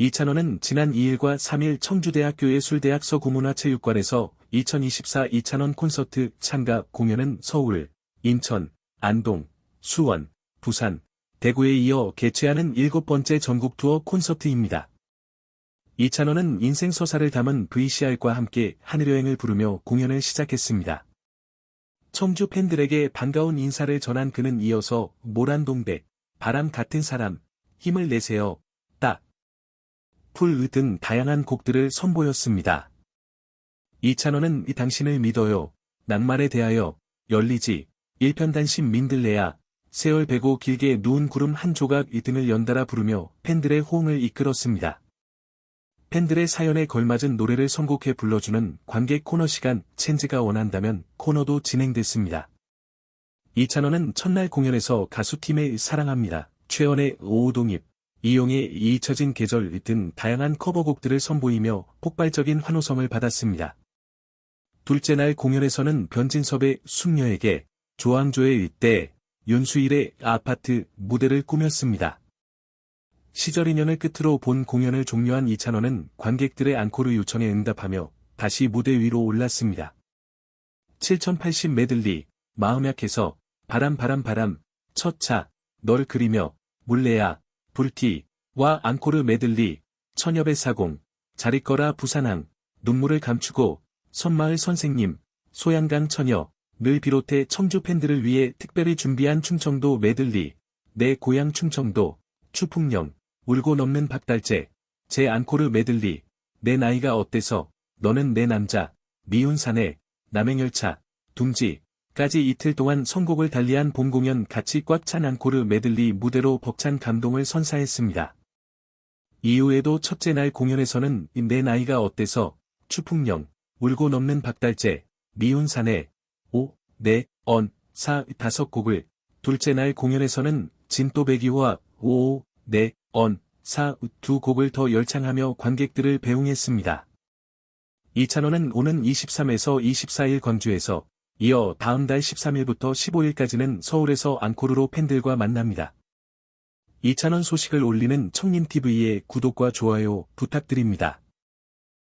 이찬원은 지난 2일과 3일 청주대학 교예술대학 서구문화체육관에서 2024 이찬원 콘서트 참가 공연은 서울, 인천, 안동, 수원, 부산, 대구에 이어 개최하는 일곱 번째 전국 투어 콘서트입니다. 이찬원은 인생 서사를 담은 VCR과 함께 하늘여행을 부르며 공연을 시작했습니다. 청주 팬들에게 반가운 인사를 전한 그는 이어서 모란동백, 바람 같은 사람, 힘을 내세요, 딱, 풀 등 다양한 곡들을 선보였습니다. 이찬원은 이 당신을 믿어요, 낭만에 대하여, 열리지, 일편단심 민들레야, 세월 베고 길게 누운 구름 한 조각 이 등을 연달아 부르며 팬들의 호응을 이끌었습니다. 팬들의 사연에 걸맞은 노래를 선곡해 불러주는 관객 코너 시간 첸즈가 원한다면 코너도 진행됐습니다. 이찬원은 첫날 공연에서 가수팀의 사랑합니다. 최연의 오우동입, 이용의 잊혀진 계절 등 다양한 커버곡들을 선보이며 폭발적인 환호성을 받았습니다. 둘째 날 공연에서는 변진섭의 숙녀에게, 조항조의 이때, 윤수일의 아파트 무대를 꾸몄습니다. 시절 인연을 끝으로 본 공연을 종료한 이찬원은 관객들의 앙코르 요청에 응답하며 다시 무대 위로 올랐습니다. 7080 메들리, 마음 약해서, 바람 바람 바람, 첫차, 널 그리며, 물레야, 불티와 앙코르 메들리, 처녀배 사공, 자리거라 부산항, 눈물을 감추고, 선마을 선생님, 소양강 처녀, 늘 비롯해 청주 팬들을 위해 특별히 준비한 충청도 메들리, 내 고향 충청도, 추풍령, 울고 넘는 박달재, 제 앙코르 메들리, 내 나이가 어때서, 너는 내 남자, 미운 사내, 남행열차, 둥지 까지 이틀 동안 선곡을 달리한 본공연 같이 꽉 찬 앙코르 메들리 무대로 벅찬 감동을 선사했습니다. 이후에도 첫째 날 공연에서는 내 나이가 어때서, 추풍령, 울고 넘는 박달재, 미운 사내, 오, 네, 언, 사, 다섯 곡을, 둘째 날 공연에서는 진또배기와 오, 네, 언, 사, 두 곡을 더 열창하며 관객들을 배웅했습니다. 이찬원은 오는 23에서 24일 광주에서 이어 다음 달 13일부터 15일까지는 서울에서 앙코르로 팬들과 만납니다. 이찬원 소식을 올리는 청림TV의 구독과 좋아요 부탁드립니다.